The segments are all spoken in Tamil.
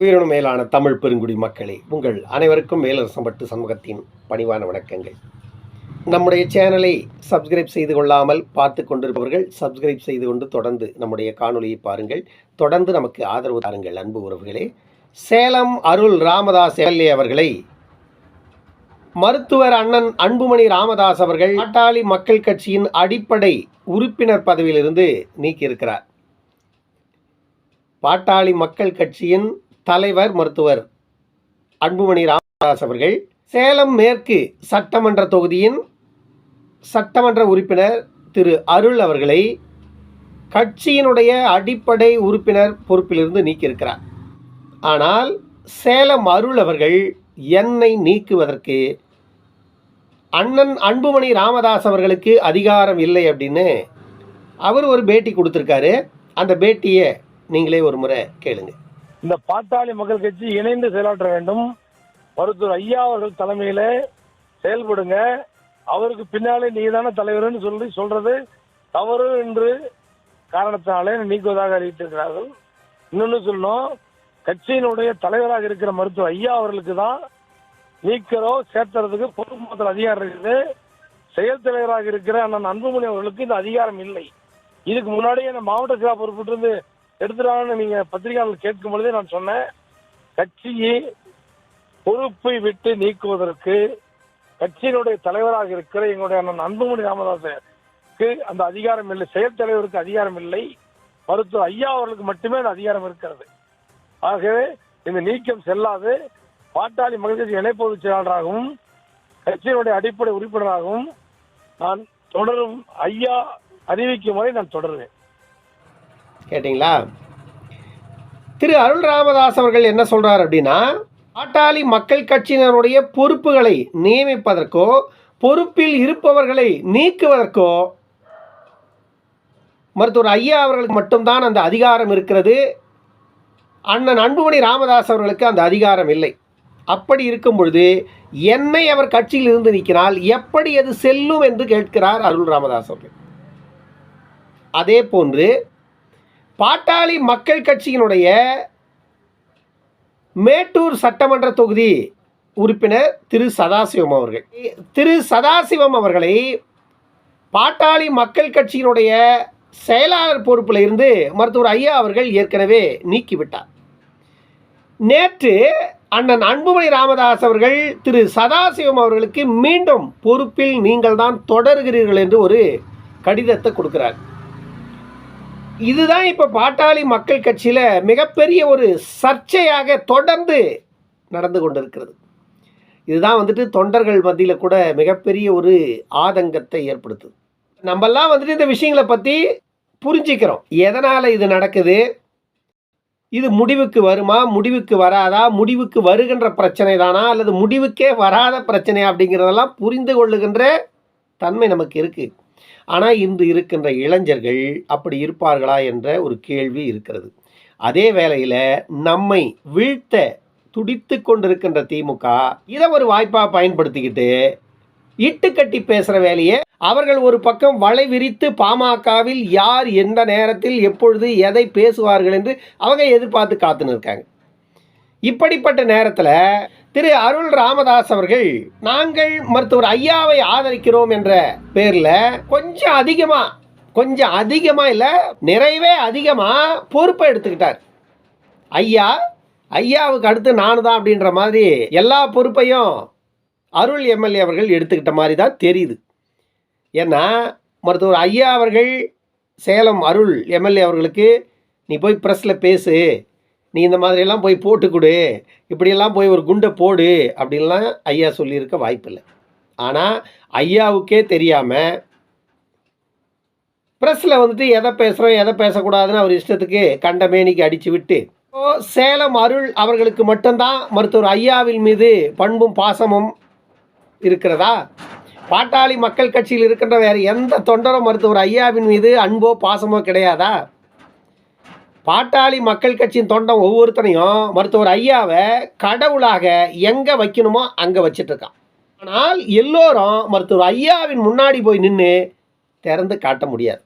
உயிரினும் மேலான தமிழ் பெருங்குடி மக்களே உங்கள் அனைவருக்கும் மேலரசம்பட்டு சமூகத்தின் பணிவான வணக்கங்கள். நம்முடைய சேனலை சப்ஸ்கிரைப் செய்து கொள்ளாமல் பார்த்து கொண்டிருப்பவர்கள் சப்ஸ்கிரைப் செய்து கொண்டு தொடர்ந்து நம்முடைய காணொளியை பாருங்கள். தொடர்ந்து நமக்கு ஆதரவு தாருங்கள் அன்பு உறவுகளே. சேலம் அருள் ராமதாஸ் எம்எல்ஏ அவர்களை மருத்துவர் அண்ணன் அன்புமணி ராமதாஸ் அவர்கள் பாட்டாளி மக்கள் கட்சியின் அடிப்படை உறுப்பினர் பதவியிலிருந்து நீக்கியிருக்கிறார். பாட்டாளி மக்கள் கட்சியின் தலைவர் மருத்துவர் அன்புமணி ராமதாஸ் அவர்கள் சேலம் மேற்கு சட்டமன்ற தொகுதியின் சட்டமன்ற உறுப்பினர் திரு அருள் அவர்களை கட்சியினுடைய அடிப்படை உறுப்பினர் பொறுப்பிலிருந்து நீக்கியிருக்கிறார். ஆனால் சேலம் அருள் அவர்கள் என்னை நீக்குவதற்கு அண்ணன் அன்புமணி ராமதாஸ் அவர்களுக்கு அதிகாரம் இல்லை அப்படின்னு அவர் ஒரு பேட்டி கொடுத்துருக்காரு. அந்த பேட்டியை நீங்களே ஒரு முறை கேளுங்கள் இந்த பாட்டாளி மக்கள் கட்சி இணைந்து செயலாற்ற வேண்டும். மருத்துவர் ஐயா அவர்கள் தலைமையில செயல்படுங்க. அவருக்கு பின்னாலே நீதான தலைவர்னு சொல்லி சொல்றது தவறு என்று காரணத்தினாலே நீக்குவதாக அறிவித்திருக்கிறார்கள். இன்னொன்னு சொல்லணும் கட்சியினுடைய தலைவராக இருக்கிற மருத்துவர் ஐயா அவர்களுக்கு தான் நீக்கிறோ சேர்த்துறதுக்கு பொதுமக்கள் அதிகாரம் இருக்குது. செயல் தலைவராக இருக்கிற அண்ணன் அன்புமணி அவர்களுக்கு இந்த அதிகாரம் இல்லை. இதுக்கு முன்னாடியே நான் மாவட்ட செயலா பொறுப்பிட்டு இருந்து எடுத்துட்டாங்கன்னு நீங்க பத்திரிகையாளர் கேட்கும் பொழுதே நான் சொன்னேன் கட்சியை பொறுப்பை விட்டு நீக்குவதற்கு கட்சியினுடைய தலைவராக இருக்கிற எங்களுடைய அண்ணன் அன்புமணி அந்த அதிகாரம் இல்லை செயல் தலைவருக்கு அதிகாரம் இல்லை மருத்துவர் ஐயா அவர்களுக்கு மட்டுமே அந்த அதிகாரம் இருக்கிறது. ஆகவே இந்த நீக்கம் செல்லாது பாட்டாளி மக்கள் கட்சி இணை பொதுச் செயலாளராகவும் கட்சியினுடைய அடிப்படை உறுப்பினராகவும் நான் தொடரும். ஐயா அறிவிக்கும் வரை நான் தொடருவேன். கேட்டிங்களா? திரு அருள் ராமதாஸ் அவர்கள் என்ன சொல்கிறார் அப்படின்னா பாட்டாளி மக்கள் கட்சியினருடைய பொறுப்புகளை நியமிப்பதற்கோ பொறுப்பில் இருப்பவர்களை நீக்குவதற்கோ மருத்துவர் ஐயா அவர்களுக்கு மட்டும்தான் அந்த அதிகாரம் இருக்கிறது. அண்ணன் அன்புமணி ராமதாஸ் அவர்களுக்கு அந்த அதிகாரம் இல்லை. அப்படி இருக்கும் பொழுது என்னை அவர் கட்சியில் இருந்து நிற்கிறால் எப்படி அது செல்லும் என்று கேட்கிறார் அருள் ராமதாஸ் அவர்கள். அதே போன்று பாட்டாளி மக்கள் கட்சியினுடைய மேட்டூர் சட்டமன்ற தொகுதி உறுப்பினர் திரு சதாசிவம் அவர்கள். திரு சதாசிவம் அவர்களை பாட்டாளி மக்கள் கட்சியினுடைய செயலாளர் பொறுப்பில் இருந்து மருத்துவர் ஐயா அவர்கள் ஏற்கனவே நீக்கிவிட்டார். நேற்று அண்ணன் அன்புமணி ராமதாஸ் அவர்கள் திரு சதாசிவம் அவர்களுக்கு மீண்டும் பொறுப்பில் நீங்கள் தான் தொடர்கிறீர்கள் என்று ஒரு கடிதத்தை கொடுக்கிறார். இதுதான் இப்போ பாட்டாளி மக்கள் கட்சியில் மிகப்பெரிய ஒரு சர்ச்சையாக தொடர்ந்து நடந்து கொண்டிருக்கிறது. இதுதான் வந்துட்டு தொண்டர்கள் மத்தியில் கூட மிகப்பெரிய ஒரு ஆதங்கத்தை ஏற்படுத்துது. நம்மெல்லாம் வந்துட்டு இந்த விஷயங்களை பற்றி புரிஞ்சிக்கிறோம். எதனால் இது நடக்குது? இது முடிவுக்கு வருமா? முடிவுக்கு வராதா? முடிவுக்கு வருகின்ற பிரச்சனை தானா அல்லது முடிவுக்கே வராத பிரச்சனை அப்படிங்கிறதெல்லாம் புரிந்து கொள்ளுகின்ற தன்மை நமக்கு இருக்குது ஆனால் இன்று இருக்கின்ற இளைஞர்கள் அப்படி இருப்பார்களா என்ற ஒரு கேள்வி இருக்கிறது. அதே வேளையில் நம்மை வீழ்த்த துடித்து கொண்டிருக்கின்ற திமுக இதை ஒரு வாய்ப்பாக பயன்படுத்திக்கிட்டு இட்டுக்கட்டி பேசுகிற வேலையை அவர்கள் ஒரு பக்கம் வலை விரித்து பாமகவில் யார் எந்த நேரத்தில் எப்பொழுது எதை பேசுவார்கள் என்று அவங்க எதிர்பார்த்து காத்துன்னு இருக்காங்க. இப்படிப்பட்ட நேரத்தில் திரு அருள் ராமதாஸ் அவர்கள் நாங்கள் மருத்துவர் ஐயாவை ஆதரிக்கிறோம் என்ற பேரில் கொஞ்சம் அதிகமாக கொஞ்சம் அதிகமாக இல்லை நிறைவே அதிகமாக பொறுப்பை எடுத்துக்கிட்டார். ஐயா ஐயாவுக்கு அடுத்து நானு தான் அப்படின்ற மாதிரி எல்லா பொறுப்பையும் அருள் எம்எல்ஏ அவர்கள் எடுத்துக்கிட்ட மாதிரி தான் தெரியுது. ஏன்னா மருத்துவர் ஐயா அவர்கள் சேலம் அருள் எம்எல்ஏ அவர்களுக்கு நீ போய் ப்ரெஸ்ஸில் பேசு நீ இந்த மாதிரியெல்லாம் போய் போட்டு கொடு இப்படியெல்லாம் போய் ஒரு குண்டை போடு அப்படின்லாம் ஐயா சொல்லியிருக்க வாய்ப்பில்லை. ஆனால் ஐயாவுக்கே தெரியாமல் ப்ரெஸ்ஸில் வந்துட்டு எதை பேசுகிறோம் எதை பேசக்கூடாதுன்னு அவர் இஷ்டத்துக்கு கண்ட மேனிக்கு அடித்து விட்டு சேலம் அருள் அவர்களுக்கு மட்டும்தான் மருத்துவர் ஐயாவின் மீது பண்பும் பாசமும் இருக்கிறதா? பாட்டாளி மக்கள் கட்சியில் இருக்கின்ற வேறு எந்த தொண்டரும் மருத்துவர் ஐயாவின் மீது அன்போ பாசமோ கிடையாதா? பாட்டாளி மக்கள் கட்சியின் தொண்டம் ஒவ்வொருத்தனையும் மருத்துவர் ஐயாவை கடவுளாக எங்கே வைக்கணுமோ அங்கே வச்சிட்ருக்கான். ஆனால் எல்லோரும் மருத்துவர் ஐயாவின் முன்னாடி போய் நின்று திறந்து காட்ட முடியாது.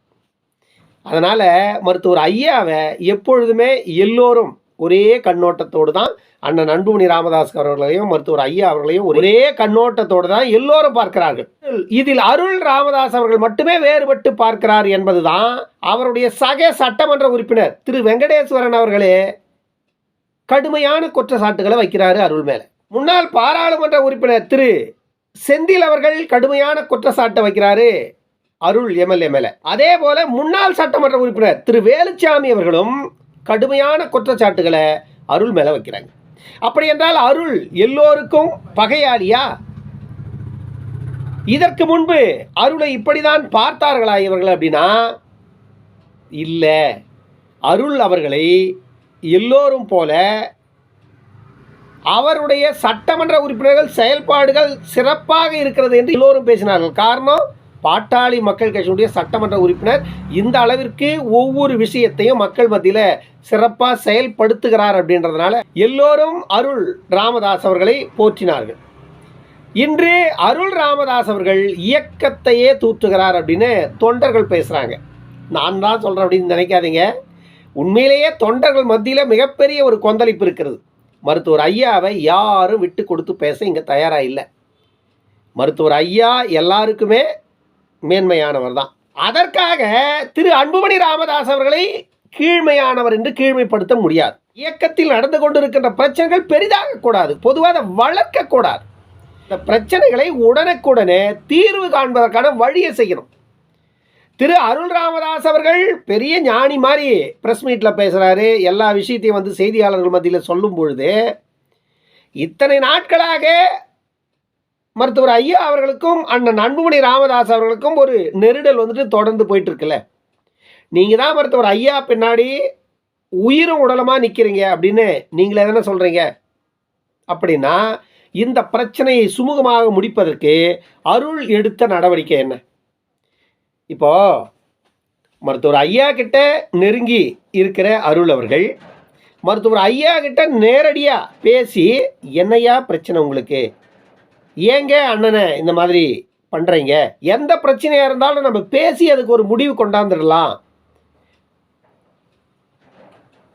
அதனால் மருத்துவர் ஐயாவை எப்பொழுதுமே எல்லோரும் ஒரே கண்ணோட்டத்தோடு தான் அண்ணன் அன்புமணி ராமதாஸ் அவர்களையும் மருத்துவர் ஐயா அவர்களையும் ஒரே கண்ணோட்டத்தோடு தான் எல்லோரும் பார்க்கிறார்கள். இதில் அருள் ராமதாஸ் அவர்கள் மட்டுமே வேறுபட்டு பார்க்கிறார் என்பதுதான் அவருடைய சக சட்டமன்ற உறுப்பினர் திரு வெங்கடேஸ்வரன் அவர்களே கடுமையான குற்றச்சாட்டுகளை வைக்கிறாரு அருள் மேலே. முன்னாள் பாராளுமன்ற உறுப்பினர் திரு செந்தில் அவர்கள் கடுமையான குற்றச்சாட்டை வைக்கிறாரு அருள் எம்எல்ஏ மேலே. அதே போல முன்னாள் சட்டமன்ற உறுப்பினர் திரு வேலுச்சாமி அவர்களும் கடுமையான குற்றச்சாட்டுகளை அருள் மேலே வைக்கிறாங்க. அப்படி என்றால் அருள் எல்லோருக்கும் பகையாளியா? இதற்கு முன்பு அருளை இப்படிதான் பார்த்தார்களா இவர்கள் அப்படின்னா இல்லை அருள் அவர்களை எல்லோரும் போல அவருடைய சட்டமன்ற உறுப்பினர்கள் செயல்பாடுகள் சிறப்பாக இருக்கிறது என்று எல்லோரும் பேசினார்கள். காரணம் பாட்டாளி மக்கள் கட்சியினுடைய சட்டமன்ற உறுப்பினர் இந்த அளவிற்கு ஒவ்வொரு விஷயத்தையும் மக்கள் மத்தியில் சிறப்பாக செயல்படுத்துகிறார் அப்படின்றதுனால எல்லோரும் அருள் ராமதாஸ் அவர்களை போற்றினார்கள். இன்று அருள் ராமதாஸ் அவர்கள் இயக்கத்தையே தூற்றுகிறார் அப்படின்னு தொண்டர்கள் பேசுகிறாங்க நான் தான் சொல்கிறேன் அப்படின்னு நினைக்காதீங்க. உண்மையிலேயே தொண்டர்கள் மத்தியில் மிகப்பெரிய ஒரு கொந்தளிப்பு இருக்கிறது. மருத்துவர் ஐயாவை யாரும் விட்டு கொடுத்து பேச இங்கே தயாராக இல்லை. மருத்துவர் ஐயா எல்லாருக்குமே மேன்மையானவர் தான். அதற்காக திரு அன்புமணி ராமதாஸ் அவர்களை கீழ்மையானவர் என்று கீழ்மைப்படுத்த முடியாது. இயக்கத்தில் நடந்து கொண்டிருக்கின்ற பிரச்சனைகள் பெரிதாக கூடாது. பொதுவாக அதை வளர்க்கக்கூடாது இந்த பிரச்சனைகளை உடனுக்குடனே தீர்வு காண்பதற்கான வழியை செய்யணும். திரு அருள் ராமதாஸ் அவர்கள் பெரிய ஞானி மாதிரி ப்ரெஸ் மீட்டில் பேசுகிறாரு எல்லா விஷயத்தையும் வந்து செய்தியாளர்கள் மத்தியில் சொல்லும் பொழுது இத்தனை நாட்களாக மருத்துவர் ஐயா அவர்களுக்கும் அண்ணன் அன்புமணி ராமதாஸ் அவர்களுக்கும் ஒரு நெருடல் வந்துட்டு தொடர்ந்து போயிட்டுருக்குல்ல. நீங்கள் தான் மருத்துவர் ஐயா பின்னாடி உயிரும் உடலமாக நிற்கிறீங்க அப்படின்னு நீங்களே தானே சொல்கிறீங்க அப்படின்னா இந்த பிரச்சனையை சுமூகமாக முடிப்பதற்கு அருள் எடுத்த நடவடிக்கை என்ன? இப்போ மருத்துவர் ஐயா கிட்ட நெருங்கி இருக்கிற அருள் அவர்கள் மருத்துவர் ஐயா கிட்ட நேரடியாக பேசி என்னையா பிரச்சனை உங்களுக்கு? ஏங்க அண்ணனை இந்த மாதிரி பண்ணுறீங்க எந்த பிரச்சனையாக இருந்தாலும் நம்ம பேசி அதுக்கு ஒரு முடிவு கொண்டாந்துடலாம்.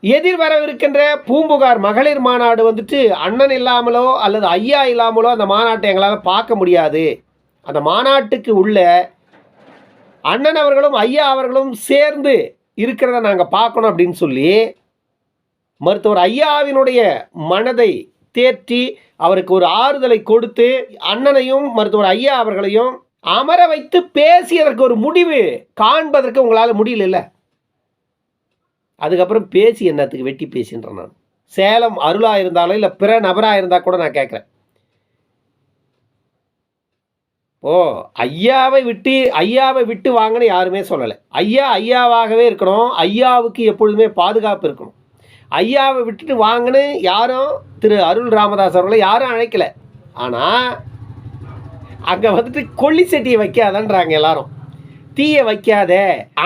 எதிர்வரவிருக்கின்ற பூம்புகார் மகளிர் மாநாடு வந்துட்டு அண்ணன் இல்லாமலோ அல்லது ஐயா இல்லாமலோ அந்த மாநாட்டை எங்களால் பார்க்க முடியாது. அந்த மாநாட்டுக்கு உள்ள அண்ணன் அவர்களும் ஐயா அவர்களும் சேர்ந்து இருக்கிறத நாங்கள் பார்க்கணும் அப்படின்னு சொல்லி மருத்துவர் ஐயாவினுடைய மனதை தேற்றி அவருக்கு ஒரு ஆறுதலை கொடுத்து அண்ணனையும் மருத்துவர் ஐயா அவர்களையும் அமர வைத்து பேசியதற்கு ஒரு முடிவு காண்பதற்கு உங்களால் முடியல அதுக்கப்புறம் பேசி என்னத்துக்கு வெட்டி பேசின்றேன் நான். சேலம் அருளாக இருந்தாலும் இல்லை பிற நபராக இருந்தால் கூட நான் கேட்குறேன். ஓ ஐயாவை விட்டு ஐயாவை விட்டு வாங்கன்னு யாருமே சொல்லலை. ஐயா ஐயாவாகவே இருக்கணும். ஐயாவுக்கு எப்பொழுதுமே பாதுகாப்பு இருக்கணும். ஐயாவை விட்டுட்டு வாங்கன்னு யாரும் திரு அருள் ராமதாஸ் அவர்களை யாரும் அழைக்கல. ஆனால் அங்கே வந்துட்டு கொல்லி செட்டியை வைக்காதன்றாங்க எல்லாரும். தீயை வைக்காத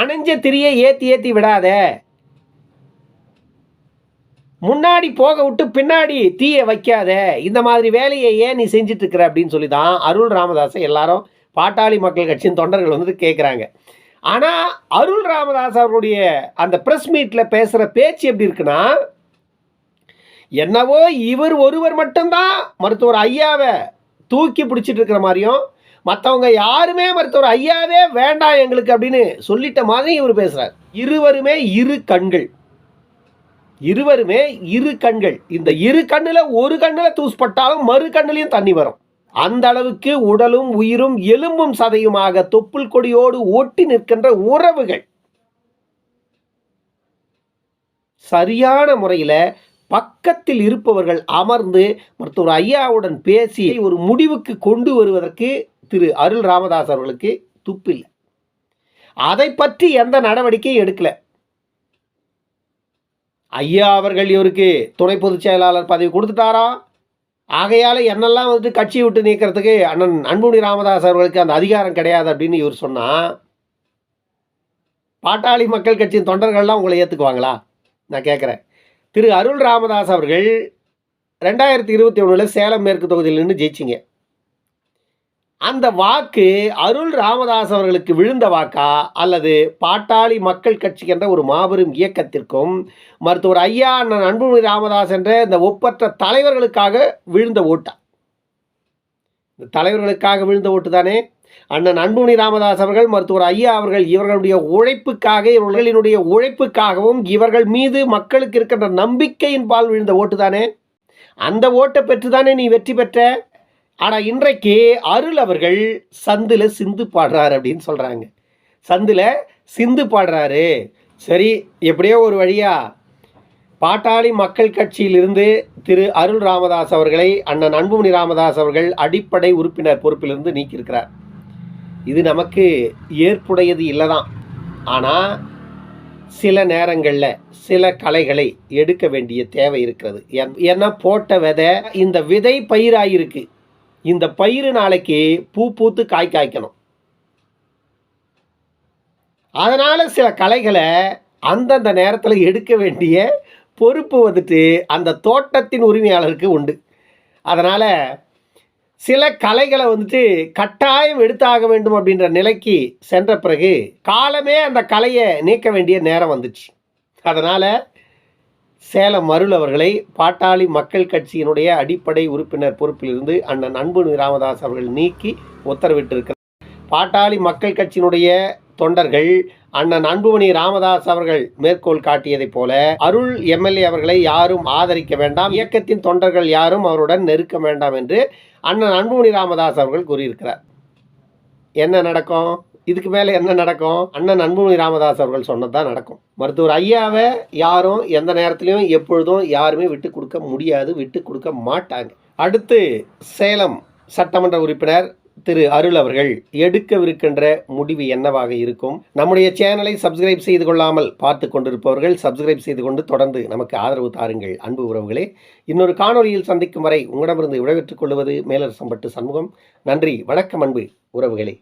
அணைஞ்ச திரியை ஏற்றி ஏற்றி விடாத. முன்னாடி போக விட்டு பின்னாடி தீயை வைக்காத இந்த மாதிரி வேலையை ஏன் நீ செஞ்சுட்டு இருக்கிற அப்படின்னு சொல்லி தான் அருள் ராமதாஸை எல்லாரும் பாட்டாளி மக்கள் கட்சியின் தொண்டர்கள் வந்து கேட்குறாங்க ஆனால் அருள் ராமதாஸ் அவருடைய அந்த ப்ரெஸ் மீட்டில் பேசுகிற பேச்சு எப்படி இருக்குன்னா என்னவோ இவர் ஒருவர் மட்டும்தான் மருத்துவர் ஐயாவை தூக்கி பிடிச்சிட்டு இருக்கிற மாதிரியும் மற்றவங்க யாருமே மருத்துவர் ஐயாவே வேண்டாம் எங்களுக்கு அப்படின்னு சொல்லிட்ட மாதிரி இவர் பேசுகிறார் இருவருமே இரு கண்கள். இருவருமே இரு கண்கள். இந்த இரு கண்ணில் ஒரு கண்ணில் தூசுப்பட்டாலும் மறு கண்ணிலையும் தண்ணி வரும். அந்த அளவுக்கு உடலும் உயிரும் எலும்பும் சதையுமாக தொப்புள் கொடியோடு ஒட்டி நிற்கின்ற உறவுகள். சரியான முறையில் பக்கத்தில் இருப்பவர்கள் அமர்ந்து மருத்துவர் ஐயாவுடன் பேசி ஒரு முடிவுக்கு கொண்டு வருவதற்கு திரு அருள் ராமதாஸ் அவர்களுக்கு துப்பில்லை. அதை பற்றி எந்த நடவடிக்கையும் எடுக்கலை. ஐயா அவர்கள் இவருக்கு துணை பொதுச் செயலாளர் பதவி கொடுத்துட்டாரா? ஆகையால் என்னெல்லாம் வந்துட்டு கட்சியை விட்டு நீக்கிறதுக்கு அண்ணன் அன்புமணி ராமதாஸ் அவர்களுக்கு அந்த அதிகாரம் கிடையாது அப்படின்னு இவர் சொன்னால் பாட்டாளி மக்கள் கட்சியின் தொண்டர்கள்லாம் உங்களை ஏற்றுக்குவாங்களா நான் கேட்குறேன் திரு அருள் ராமதாஸ் அவர்கள் ரெண்டாயிரத்தி இருபத்தி ஒன்றில் சேலம் மேற்கு தொகுதியில் நின்று ஜெயிச்சிங்க. அந்த வாக்கு அருள் ராமதாஸ் அவர்களுக்கு விழுந்த வாக்கா? அல்லது பாட்டாளி மக்கள் கட்சி என்ற ஒரு மாபெரும் இயக்கத்திற்கும் மருத்துவர் ஐயா அண்ணன் அன்புமணி ராமதாஸ் என்ற இந்த ஒப்பற்ற தலைவர்களுக்காக விழுந்த ஓட்டா? இந்த தலைவர்களுக்காக விழுந்த ஓட்டு தானே? அண்ணன் அன்புமணி ராமதாஸ் அவர்கள் மருத்துவர் ஐயா அவர்கள் இவர்களுடைய உழைப்புக்காக இவர்களினுடைய உழைப்புக்காகவும் இவர்கள் மீது மக்களுக்கு இருக்கின்ற நம்பிக்கையின் பால் விழுந்த ஓட்டு தானே? அந்த ஓட்டை பெற்றுதானே நீ வெற்றி பெற்ற? ஆனால் இன்றைக்கு அருள் அவர்கள் சந்தில் சிந்து பாடுறாரு அப்படின்னு சொல்கிறாங்க சந்தில் சிந்து பாடுறாரு. சரி எப்படியோ ஒரு வழியாக பாட்டாளி மக்கள் கட்சியிலிருந்து திரு அருள் ராமதாஸ் அவர்களை அண்ணன் அன்புமணி ராமதாஸ் அவர்கள் அடிப்படை உறுப்பினர் பொறுப்பிலிருந்து நீக்கியிருக்கிறார். இது நமக்கு ஏற்புடையது இல்லை தான் ஆனால் சில நேரங்களில் சில கலைகளை எடுக்க வேண்டிய தேவை இருக்கிறது. ஏன்- ஏன்னா போட்ட விதை இந்த விதை பயிராயிருக்கு. இந்த பயிர் நாளைக்கு பூ பூத்து காய் காய்க்கணும். அதனால் சில கலைகளை அந்தந்த நேரத்தில் எடுக்க வேண்டிய பொறுப்பு வந்துட்டு அந்த தோட்டத்தின் உரிமையாளருக்கு உண்டு. அதனால் சில கலைகளை வந்துட்டு கட்டாயம் எடுத்தாக வேண்டும் அப்படின்ற நிலைக்கு சென்ற பிறகு காலமே அந்த கலையை நீக்க வேண்டிய நேரம் வந்துச்சு. அதனால் சேலம் அருள் அவர்களை பாட்டாளி மக்கள் கட்சியினுடைய அடிப்படை உறுப்பினர் பொறுப்பிலிருந்து அண்ணன் அன்புமணி ராமதாஸ் அவர்கள் நீக்கி உத்தரவிட்டிருக்கிறார். பாட்டாளி மக்கள் கட்சியினுடைய தொண்டர்கள் அண்ணன் அன்புமணி ராமதாஸ் அவர்கள் மேற்கோள் காட்டியதைப் போல அருள் எம்எல்ஏ அவர்களை யாரும் ஆதரிக்க வேண்டாம் இயக்கத்தின் தொண்டர்கள் யாரும் அவருடன் நெருக்க வேண்டாம் என்று அண்ணன் அன்புமணி ராமதாஸ் அவர்கள் கூறியிருக்கிறார். என்ன நடக்கும்? இதுக்கு மேலே என்ன நடக்கும்? அண்ணன் அன்புமணி ராமதாஸ் அவர்கள் சொன்னது தான் நடக்கும். மருத்துவர் ஐயாவை யாரும் எந்த நேரத்திலையும் எப்பொழுதும் யாருமே விட்டு கொடுக்க முடியாது விட்டு கொடுக்க மாட்டாங்க. அடுத்து சேலம் சட்டமன்ற உறுப்பினர் திரு அருள் அவர்கள் எடுக்கவிருக்கின்ற முடிவு என்னவாக இருக்கும்? நம்முடைய சேனலை சப்ஸ்கிரைப் செய்து கொள்ளாமல் பார்த்து கொண்டிருப்பவர்கள் சப்ஸ்கிரைப் செய்து கொண்டு தொடர்ந்து நமக்கு ஆதரவு தாருங்கள் அன்பு உறவுகளே. இன்னொரு காணொளியில் சந்திக்கும் வரை உங்களிடமிருந்து விடைபெற்றுக் கொள்வது மேலரசம்பட்டு சண்முகம். நன்றி வணக்கம் அன்பு உறவுகளே.